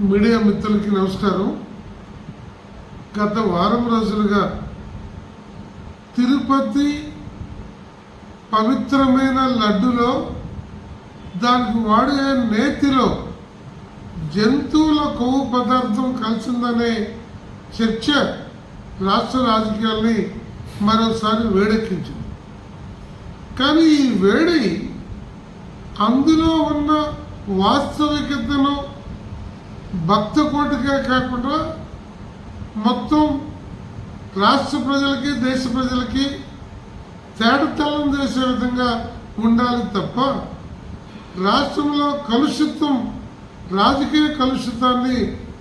Media మిత్రులకి నమస్కారం. గత వారం రోజులుగా తిరుపతి పవిత్రమైన లడ్డులో దానికి వాడే నేతిలో జంతువుల కొవ్వు పదార్థం కలిసిందనే చర్చ రాష్ట్ర రాజకీయాల్ని మరోసారి వేడెక్కించింది. కానీ ఈ వేడి అందులో ఉన్న వాస్తవికతను భక్త కోటికే కాకుండా మొత్తం రాష్ట్ర ప్రజలకి దేశ ప్రజలకి తేడతలం చేసే విధంగా ఉండాలి తప్ప రాష్ట్రంలో కలుషిత్వం రాజకీయ కలుషితాన్ని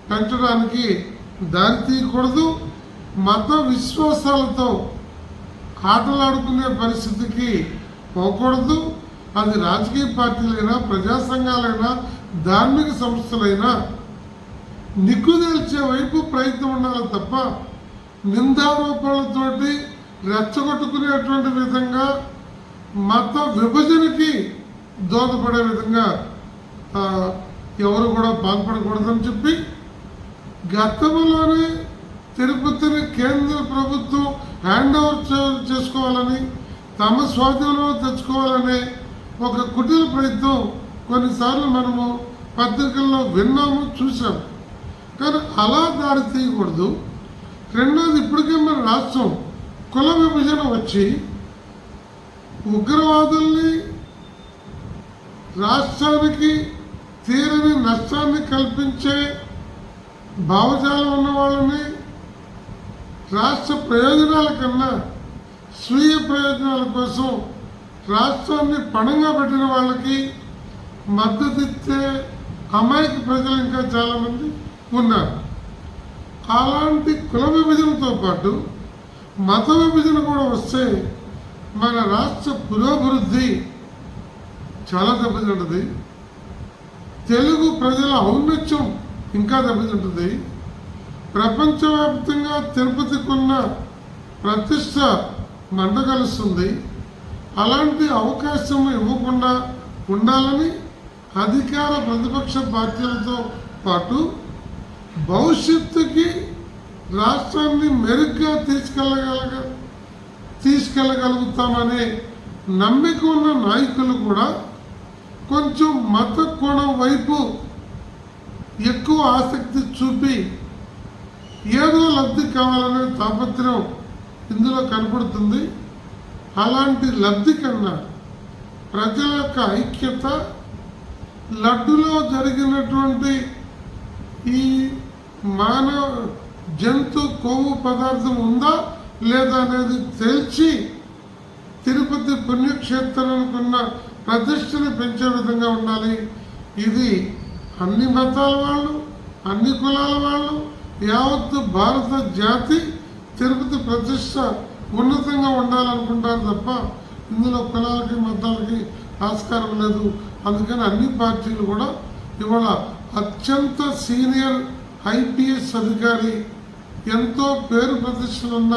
పెంచడానికి దారి తీయకూడదు. మత విశ్వాసాలతో ఆటలాడుకునే పరిస్థితికి పోకూడదు. అది రాజకీయ పార్టీలైనా ప్రజా సంఘాలైనా ధార్మిక సంస్థలైనా నిగ్గుదల్చే వైపు ప్రయత్నం ఉండాలి తప్ప నిందారోపణలతోటి రెచ్చగొట్టుకునేటువంటి విధంగా మత విభజనకి దోహదపడే విధంగా ఎవరు కూడా పాల్పడకూడదని చెప్పి గతంలోనే తిరుపతిని కేంద్ర ప్రభుత్వం హ్యాండ్ ఓవర్ చేసుకోవాలని తమ స్వాధీనంలో తెచ్చుకోవాలనే ఒక కుటీర ప్రయత్నం కొన్నిసార్లు మనము పత్రికల్లో విన్నాము చూసాము కానీ అలా దాడి తీయకూడదు. రెండోది ఇప్పటికే మన రాష్ట్రం కుల విభజన వచ్చి ఉగ్రవాదుల్ని రాష్ట్రానికి తీరని నష్టాన్ని కల్పించే భావజాలం ఉన్న వాళ్ళని రాష్ట్ర ప్రయోజనాల కన్నా స్వీయ ప్రయోజనాల కోసం రాష్ట్రాన్ని పణంగా పెట్టిన వాళ్ళకి మద్దతిచ్చే అమాయక ప్రజలు ఇంకా చాలామంది ఉన్నారు అలాంటి కుల విభజనతో పాటు మత విభజన కూడా వస్తే మన రాష్ట్ర పురోభివృద్ధి చాలా దెబ్బతింటుంది. తెలుగు ప్రజల ఔన్నత్యం ఇంకా దెబ్బతింటుంది. ప్రపంచవ్యాప్తంగా తిరుపతికున్న ప్రతిష్ట మండగలుస్తుంది అలాంటి అవకాశం ఇవ్వకుండా ఉండాలని అధికార ప్రతిపక్ష పార్టీలతో పాటు భవిష్యత్తుకి రాష్ట్రాన్ని మెరుగ్గా తీసుకెళ్ళగలగ తీసుకెళ్ళగలుగుతామనే నమ్మిక ఉన్న నాయకులు కూడా కొంచెం మత కోణం వైపు ఎక్కువ ఆసక్తి చూపి ఏదో లబ్ధి కావాలనే తాపత్రయం ఇందులో కనపడుతుంది. అలాంటి లబ్ధి కన్నా ప్రజల యొక్క ఐక్యత లడ్డులో జరిగినటువంటి ఈ మానవ జంతు కొవ్వు పదార్థం ఉందా లేదా అనేది తేల్చి తిరుపతి పుణ్యక్షేత్రానికి ఉన్న ప్రతిష్టని పెంచే విధంగా ఉండాలి. ఇది అన్ని మతాల వాళ్ళు అన్ని కులాల వాళ్ళు యావత్తు భారత జాతి తిరుపతి ప్రతిష్ట ఉన్నతంగా ఉండాలనుకుంటారు తప్ప ఇందులో కులాలకి మతాలకి ఆస్కారం లేదు. అందుకని అన్ని పార్టీలు కూడా ఇవాళ అత్యంత సీనియర్ ఐపీఎస్ అధికారి ఎంతో పేరు ప్రతిష్టలున్న